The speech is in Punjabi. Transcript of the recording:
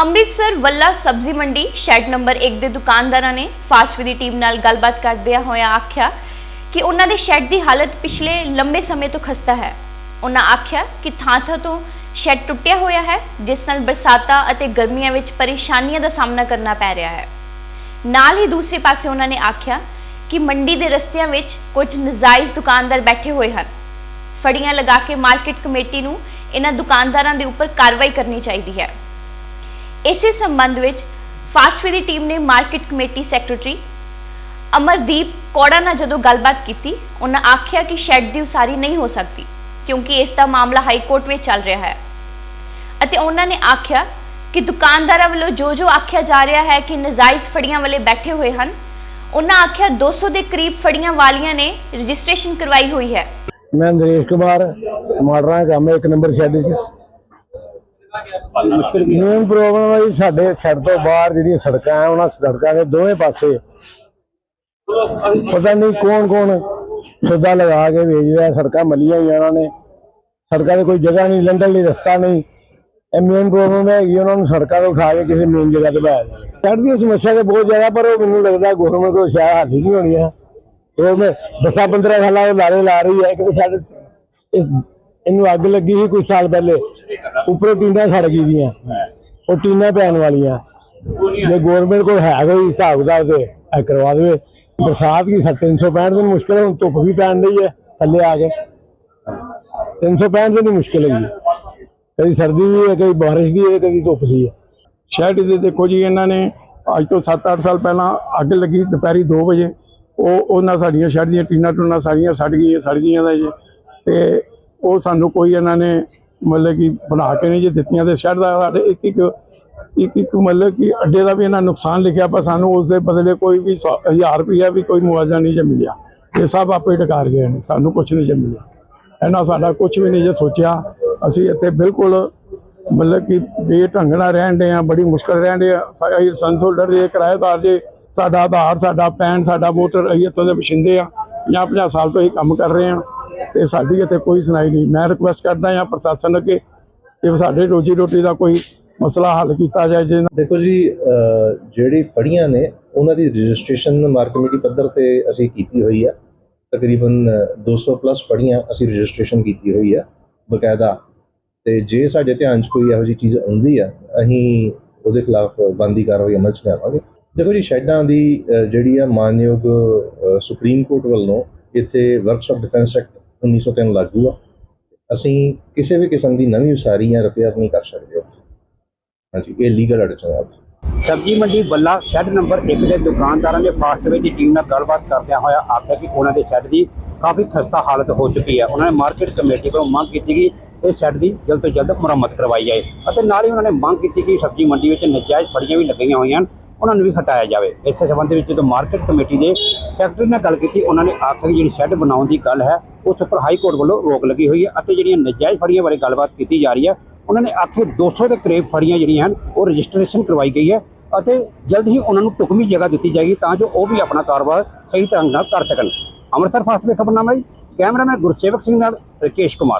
ਅੰਮ੍ਰਿਤਸਰ ਵੱਲਾ ਸਬਜ਼ੀ ਮੰਡੀ, ਸ਼ੈਡ ਨੰਬਰ 1 ਦੇ ਦੁਕਾਨਦਾਰਾਂ ਨੇ ਫਾਸਟਵੇ ਦੀ ਟੀਮ ਨਾਲ ਗੱਲਬਾਤ ਕਰਦਿਆਂ ਹੋਇਆ ਆਖਿਆ ਕਿ ਉਹਨਾਂ ਦੇ ਸ਼ੈਡ ਦੀ ਹਾਲਤ ਪਿਛਲੇ ਲੰਬੇ ਸਮੇਂ ਤੋਂ ਖਸਤਾ ਹੈ। ਉਹਨਾਂ ਆਖਿਆ ਕਿ ਥਾਂ-ਥਾਂ ਤੋਂ ਸ਼ੈਡ ਟੁੱਟਿਆ ਹੋਇਆ ਹੈ, ਜਿਸ ਨਾਲ ਬਰਸਾਤਾਂ ਅਤੇ ਗਰਮੀਆਂ ਵਿੱਚ ਪਰੇਸ਼ਾਨੀਆਂ ਦਾ ਸਾਹਮਣਾ ਕਰਨਾ ਪੈ ਰਿਹਾ ਹੈ। ਨਾਲ ਹੀ ਦੂਸਰੇ ਪਾਸੇ ਉਹਨਾਂ ਨੇ ਆਖਿਆ ਕਿ ਮੰਡੀ ਦੇ ਰਸਤਿਆਂ ਵਿੱਚ ਕੁਝ ਨਜਾਇਜ਼ ਦੁਕਾਨਦਾਰ ਬੈਠੇ ਹੋਏ ਹਨ। ਫੜੀਆਂ ਲਗਾ ਕੇ ਮਾਰਕੀਟ ਕਮੇਟੀ ਨੂੰ ਇਹਨਾਂ ਦੁਕਾਨਦਾਰਾਂ ਦੇ ਉੱਪਰ ਕਾਰਵਾਈ ਕਰਨੀ ਚਾਹੀਦੀ ਹੈ। ਇਸੇ ਸੰਬੰਧ ਵਿੱਚ ਫਾਸਟਵੇ ਦੀ ਟੀਮ ਨੇ market committee secretary Amardeep Kora ਨਾਲ ਜਦੋਂ ਗੱਲਬਾਤ ਕੀਤੀ, ਉਹਨਾਂ ਆਖਿਆ ਕਿ ਸ਼ੈੱਡ ਦੀ ਉਸਾਰੀ ਨਹੀਂ ਹੋ ਸਕਦੀ, ਕਿਉਂਕਿ ਇਸ ਦਾ ਮਾਮਲਾ ਹਾਈ ਕੋਰਟ ਵਿੱਚ ਚੱਲ ਰਿਹਾ ਹੈ। ਅਤੇ ਉਹਨਾਂ ਨੇ ਆਖਿਆ ਕਿ ਦੁਕਾਨਦਾਰਾਂ ਵੱਲੋਂ ਜੋ ਜੋ ਆਖਿਆ ਜਾ ਰਿਹਾ ਹੈ ਕਿ ਨਜਾਇਜ਼ ਫੜੀਆਂ ਵਾਲੇ ਬੈਠੇ ਹੋਏ ਹਨ, ਉਹਨਾਂ ਆਖਿਆ 200 ਦੇ ਕਰੀਬ ਫੜੀਆਂ ਵਾਲੀਆਂ ਨੇ ਰਜਿਸਟ੍ਰੇਸ਼ਨ ਕਰਵਾਈ ਹੋਈ ਹੈ। ਮੈਂ ਨਰੇਸ਼ ਕੁਮਾਰ ਮਾਡਰਾਂ ਕੰਮ ਇੱਕ ਨੰਬਰ ਸ਼ੈੱਡ 'ਚ ਮੇਨ ਪ੍ਰੋਬਲਮ ਹੈ ਜੀ ਸਾਡੇ ਛੱਡ ਤੋਂ ਬਾਹਰ ਜਿਹੜੀਆਂ ਸੜਕਾਂ ਆ, ਉਹਨਾਂ ਸੜਕਾਂ ਦੇ ਦੋਵੇਂ ਪਾਸੇ ਪਤਾ ਨਹੀਂ ਕੌਣ ਕੌਣ ਸੌਦਾ ਲਗਾ ਕੇ ਵੇਚ ਸੜਕਾਂ ਮਲੀਆਂ ਹੀ ਉਹਨਾਂ ਨੇ। ਸੜਕਾਂ ਤੇ ਕੋਈ ਜਗ੍ਹਾ ਨਹੀਂ ਲੰਘਣ ਲਈ ਰਸਤਾ ਨਹੀਂ। ਇਹ ਮੇਨ ਪ੍ਰੋਬਲਮ ਹੈਗੀ ਉਹਨਾਂ ਨੂੰ ਸੜਕਾਂ ਤੋਂ ਉਠਾ ਕੇ ਕਿਸੇ ਮੇਨ ਜਗ੍ਹਾ ਤੇ ਲਾਇਆ ਜਾਵੇ ਸੜਕ ਦੀ ਸਮੱਸਿਆ ਤੇ ਬਹੁਤ ਜ਼ਿਆਦਾ, ਪਰ ਉਹ ਮੈਨੂੰ ਲੱਗਦਾ ਗਵਰਨਮੈਂਟ ਕੋਲ ਸ਼ਾਇਦ ਹੱਲ ਨਹੀਂ ਹੋਣੀ ਹੈ ਉਹ ਮੈਂ 10 15 ਸਾਲਾਂ ਤੋਂ ਲਾਰੇ ਲਾ ਰਹੀ ਹੈ ਕਿ ਸਾਡੇ ਇਸ ਇਹਨੂੰ ਅੱਗ ਲੱਗੀ ਸੀ ਕੁਝ ਸਾਲ ਪਹਿਲੇ। ਉੱਪਰੋਂ ਟੀਨਾਂ ਸੜ ਗਈ ਦੀਆਂ। ਉਹ ਟੀਨਾਂ ਪੈਣ ਵਾਲੀਆਂ। ਜੇ ਗਵਰਨਮੈਂਟ ਕੋਲ ਹੈ ਕੋਈ ਹਿਸਾਬ ਦਾ ਤੇ ਇਹ ਕਰਵਾ ਦੇਵੇ। ਬਰਸਾਤ ਕੀ 365 ਦਿਨ ਮੁਸ਼ਕਿਲ ਹੁਣ ਧੁੱਪ ਵੀ ਪੈਣ ਰਹੀ ਹੈ ਥੱਲੇ ਆ ਕੇ। 365 ਦਿਨ ਹੀ ਮੁਸ਼ਕਿਲ ਹੈ ਕਦੀ ਸਰਦੀ ਦੀ ਹੈ ਕਦੀ ਬਾਰਿਸ਼ ਦੀ ਹੈ ਕਦੀ ਧੁੱਪ ਦੀ ਹੈ ਸ਼ਹਿਰ ਦੇ ਦੇਖੋ ਜੀ, ਇਹਨਾਂ ਨੇ ਅੱਜ ਤੋਂ 7-8 ਸਾਲ ਪਹਿਲਾਂ ਅੱਗ ਲੱਗੀ ਦੁਪਹਿਰੀ 2 ਵਜੇ। ਉਹ, ਉਹਨਾਂ ਸਾਡੀਆਂ ਸ਼ਹਿਰ ਦੀਆਂ ਟੀਨਾਂ ਟੂਨਾਂ ਸਾਰੀਆਂ ਸੜ ਗਈਆਂ ਸੜ ਗਈਆਂ ਦਾ ਜੀ। ਤੇ ਉਹ ਸਾਨੂੰ ਕੋਈ ਇਹਨਾਂ ਨੇ ਮਤਲਬ ਕਿ ਬਣਾ ਕੇ ਨਹੀਂ ਜੇ ਦਿੱਤੀਆਂ ਤੇ ਸ਼ਹਿਰ ਦਾ ਸਾਡੇ ਇੱਕ ਇੱਕ ਇੱਕ ਇੱਕ ਮਤਲਬ ਕਿ ਅੱਡੇ ਦਾ ਵੀ ਇਹਨਾਂ ਨੁਕਸਾਨ ਲਿਖਿਆ ਪਰ ਸਾਨੂੰ ਉਸ ਦੇ ਬਦਲੇ ਕੋਈ ਵੀ 1000 ਰੁਪਇਆ ਵੀ ਕੋਈ ਮੁਆਵਜ਼ਾ ਨਹੀਂ ਜੇ ਮਿਲਿਆ। ਇਹ ਸਭ ਆਪੇ ਟਕਾਰ ਗਏ ਨੇ, ਸਾਨੂੰ ਕੁਝ ਨਹੀਂ ਜੇ ਮਿਲਿਆ। ਇਹਨਾਂ ਸਾਡਾ ਕੁਝ ਵੀ ਨਹੀਂ ਜੇ ਸੋਚਿਆ। ਅਸੀਂ ਇੱਥੇ ਬਿਲਕੁਲ ਮਤਲਬ ਕਿ ਬੇਢੰਗ ਨਾਲ ਰਹਿਣ ਦੇ ਆ ਬੜੀ ਮੁਸ਼ਕਲ ਰਹਿਣ ਦੇ ਆ ਅਸੀਂ ਲਾਇਸੈਂਸ ਹੋਲਡਰ ਦੇ ਕਿਰਾਏਦਾਰ ਜੇ, ਸਾਡਾ ਆਧਾਰ, ਸਾਡਾ ਪੈਨ, ਸਾਡਾ ਵੋਟਰ ਅਸੀਂ ਇੱਥੋਂ ਦੇ ਵਸਿੰਦੇ ਆ 50 50 ਸਾਲ ਤੋਂ ਹੀ ਕੰਮ ਕਰ ਰਹੇ ਆ ਤੇ ਸਾਡੀ ਇੱਥੇ ਕੋਈ ਸੁਣਾਈ ਨਹੀਂ। ਮੈਂ ਰਿਕੁਐਸਟ ਕਰਦਾ ਹਾਂ ਪ੍ਰਸ਼ਾਸਨ ਅੱਗੇ ਕਿ ਸਾਡੇ ਰੋਜੀ ਰੋਟੀ ਦਾ ਕੋਈ ਮਸਲਾ ਹੱਲ ਕੀਤਾ ਜਾਏ, ਜੇ ਦੇਖੋ ਜੀ ਜਿਹੜੀ ਫੜੀਆਂ ਨੇ, ਉਹਨਾਂ ਦੀ ਰਜਿਸਟ੍ਰੇਸ਼ਨ ਮਾਰਕ ਪੱਧਰ ਤੇ ਅਸੀਂ ਕੀਤੀ ਹੋਈ ਆ। ਤਕਰੀਬਨ 200 ਪਲੱਸ ਫੜੀਆਂ ਅਸੀਂ ਰਜਿਸਟ੍ਰੇਸ਼ਨ ਕੀਤੀ ਹੋਈ ਆ, ਬਕਾਇਦਾ। ਤੇ ਜੇ ਸਾਡੇ ਧਿਆਨ 'ਚ ਕੋਈ ਇਹੋ ਜਿਹੀ ਚੀਜ਼ ਆਉਂਦੀ ਆ, ਅਸੀਂ ਉਹਦੇ ਖਿਲਾਫ ਬੰਦੀ ਕਾਰਵਾਈ ਅਮਲ 'ਚ ਲਿਆਵਾਂਗੇ। ਦੇਖੋ ਜੀ, ਸ਼ੈਡਾਂ ਦੀ ਜਿਹੜੀ ਆ ਮਾਨਯੋਗ ਸੁਪਰੀਮ ਕੋਰਟ ਵੱਲੋਂ ਇੱਥੇ ਵਰਕਸ ਆਫ ਡਿਫੈਂਸ ਐਕਟ 1903 ਲਾਗੂ ਆ। ਅਸੀਂ ਕਿਸੇ ਵੀ ਕਿਸਮ ਦੀ ਨਵੀਂ ਉਸਾਰੀ ਜਾਂ ਰਿਪੇਅਰ ਨਹੀਂ ਕਰ ਸਕਦੇ ਉੱਥੇ। ਹਾਂਜੀ, ਇਹ ਲੀਗਲ ਅੜਚਨ ਹੈ ਉੱਥੇ। ਸਬਜੀ ਮੰਡੀ ਬੱਲਾ ਸ਼ੈੱਡ ਨੰਬਰ 1 ਦੇ ਦੁਕਾਨਦਾਰਾਂ ਨੇ ਫਾਸਟਵੇ ਦੀ ਟੀਮ ਨਾਲ ਗੱਲਬਾਤ ਕਰਦਿਆਂ ਹੋਇਆ ਆਖਿਆ ਕਿ ਉਹਨਾਂ ਦੇ ਸ਼ੈੱਡ ਦੀ ਕਾਫੀ ਖਸਤਾ ਹਾਲਤ ਹੋ ਚੁੱਕੀ ਹੈ। ਉਹਨਾਂ ਨੇ ਮਾਰਕੀਟ ਕਮੇਟੀ ਕੋਲੋਂ ਮੰਗ ਕੀਤੀ ਕਿ ਇਹ ਸ਼ੈੱਡ ਦੀ ਜਲਦ ਤੋਂ ਜਲਦ ਮੁਰੰਮਤ ਕਰਵਾਈ ਜਾਏ ਅਤੇ ਨਾਲ ਹੀ ਉਹਨਾਂ ਨੇ ਮੰਗ ਕੀਤੀ ਕਿ ਸਬਜੀ ਮੰਡੀ ਵਿੱਚ ਨਜਾਇਜ਼ ਫੜੀਆਂ ਵੀ ਲੱਗੀਆਂ ਹੋਈਆਂ ਹਨ। ਉਹਨਾਂ ਨੂੰ ਵੀ ਹਟਾਇਆ ਜਾਵੇ। ਇਸ ਸੰਬੰਧ ਵਿੱਚ ਜਦੋਂ ਮਾਰਕੀਟ ਕਮੇਟੀ ਦੇ ਸੈਕਟਰੀ ਨਾਲ ਗੱਲ ਕੀਤੀ, ਉਹਨਾਂ ਨੇ ਆਖਿਆ ਕਿ ਜਿਹੜੀ ਸ਼ੈੱਡ ਬਣਾਉਣ ਦੀ ਗੱਲ ਹੈ, ਉਸ ਉੱਪਰ ਹਾਈ ਕੋਰਟ ਵੱਲੋਂ ਰੋਕ ਲੱਗੀ ਹੋਈ ਹੈ ਅਤੇ ਜਿਹੜੀਆਂ ਨਜਾਇਜ਼ ਫੜੀਆਂ ਬਾਰੇ ਗੱਲਬਾਤ ਕੀਤੀ ਜਾ ਰਹੀ ਹੈ, ਉਹਨਾਂ ਨੇ ਆਖੇ 200 ਦੇ ਕਰੀਬ ਫੜੀਆਂ ਜਿਹੜੀਆਂ ਹਨ, ਉਹ ਰਜਿਸਟ੍ਰੇਸ਼ਨ ਕਰਵਾਈ ਗਈ ਹੈ ਅਤੇ ਜਲਦ ਹੀ ਉਹਨਾਂ ਨੂੰ ਟੁਕਮੀ ਜਗ੍ਹਾ ਦਿੱਤੀ ਜਾਏਗੀ ਤਾਂ ਜੋ ਉਹ ਵੀ ਆਪਣਾ ਕਾਰੋਬਾਰ ਸਹੀ ਢੰਗ ਨਾਲ ਕਰ ਸਕਣ। ਅੰਮ੍ਰਿਤਸਰ ਫਾਸਟ ਵੇ ਖਬਰਨਾਮਾ ਜੀ ਕੈਮਰਾਮੈਨ ਗੁਰਸੇਵਕ ਸਿੰਘ ਨਾਲ ਰਕੇਸ਼ ਕੁਮਾਰ।